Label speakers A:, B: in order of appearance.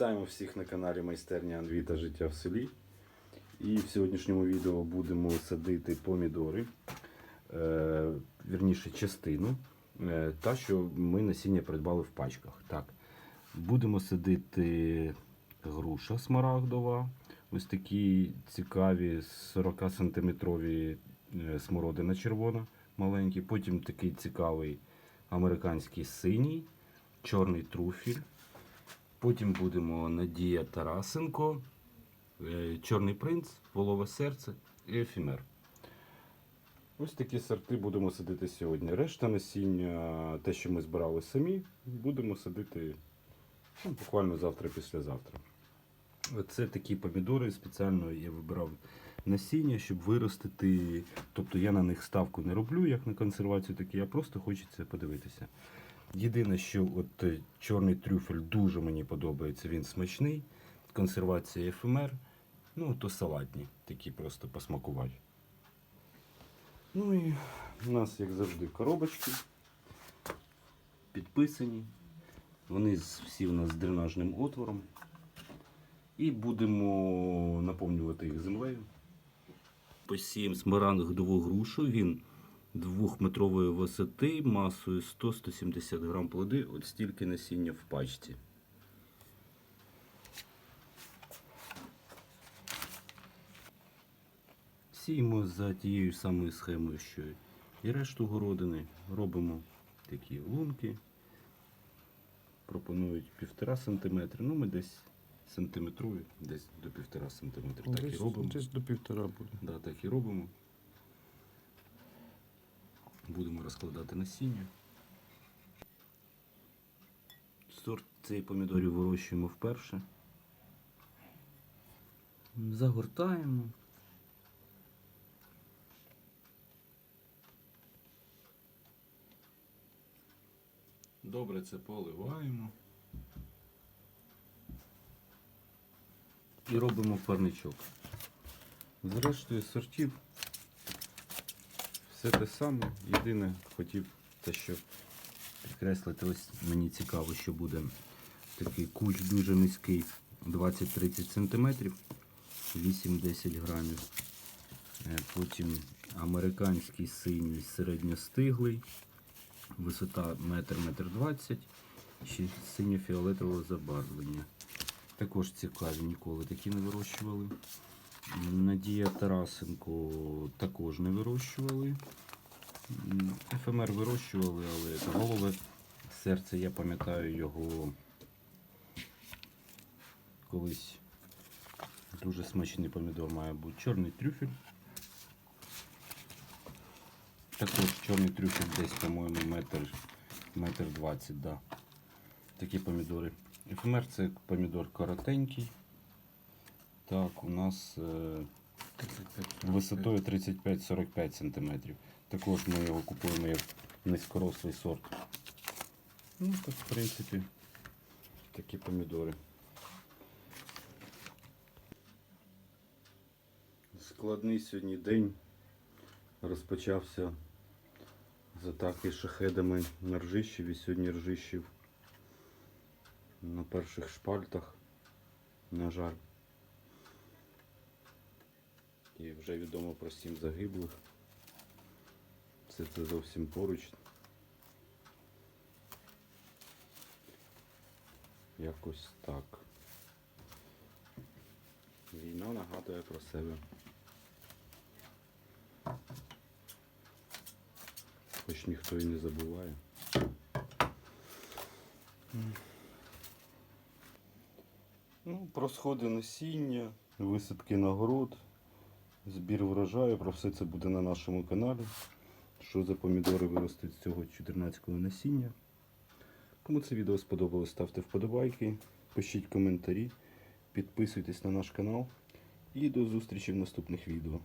A: Вітаємо всіх на каналі Майстерня Анві та Життя в селі. І в сьогоднішньому відео будемо садити помідори, е, вірніше частину, е, та що ми насіння придбали в пачках. Так, будемо садити груша смарагдова, ось такі цікаві 40 сантиметрові е, смородина червона маленькі, потім такий цікавий американський синій, чорний труфіль. Потім будемо Надія Тарасенко, е, Чорний принц, Волове серце і Ефімер. Ось такі сорти будемо садити сьогодні. Решта насіння, те, що ми збирали самі, будемо садити ну, буквально завтра-післязавтра. Це такі помідори. Спеціально я вибирав насіння, щоб виростити. Тобто я на них ставку не роблю, як на консервацію, такі, а просто хочеться подивитися. Єдине, що от е, чорний трюфель дуже мені подобається, він смачний. Консервація ефемер. Ну, то салатні, такі просто посмакувати. Ну і у нас, як завжди, коробочки підписані. Вони всі у нас з дренажним отвором. І будемо наповнювати їх землею. Посіємо смарагдову грушу. Він двохметрової висоти, масою 100-170 грам плоди, от стільки насіння в пачці. Сіємо за тією самою схемою, що і решту городини. Робимо такі лунки. Пропонують півтора сантиметри. Ну, ми десь сантиметрові, десь до півтора сантиметра. Так і робимо.
B: десь до півтора буде.
A: Да, так і робимо. Будемо розкладати насіння. Сорт цієї помідорів вирощуємо вперше. Загортаємо. Добре це поливаємо. І робимо парничок. Зрештою сортів все те саме. Єдине хотів те, що підкреслити, ось мені цікаво, що буде такий куч дуже низький, 20-30 см, 8-10 грамів. Е, Потім американський синій середньостиглий, висота 1-1,20 м, ще синьо-фіолетового забарвлення. Також цікаві, ніколи такі не вирощували. Надія Тарасенко також не вирощували. Ефемер вирощували, але голове серце, я пам'ятаю його колись дуже смачний помідор має бути. Чорний трюфель. Також чорний трюфель десь, по-моєму, метр, метр двадцять, да. Такі помідори. Ефемер це помідор коротенький. Так, у нас е, висотою 35-45 см. Також ми його купуємо як низькорослий сорт. Ну, так, в принципі, такі помідори. Складний сьогодні день розпочався з атаки шахедами на ржищів і сьогодні ржищів на перших шпальтах, на жаль. І вже відомо про сім загиблих. Це це зовсім поруч. Якось так. Війна нагадує про себе. Хоч ніхто і не забуває. Ну, про сходи насіння, висадки нагород, збір врожаю, про все це буде на нашому каналі. Що за помідори виростуть з цього 14-го насіння. Кому це відео сподобалось, ставте вподобайки, пишіть коментарі, підписуйтесь на наш канал і до зустрічі в наступних відео.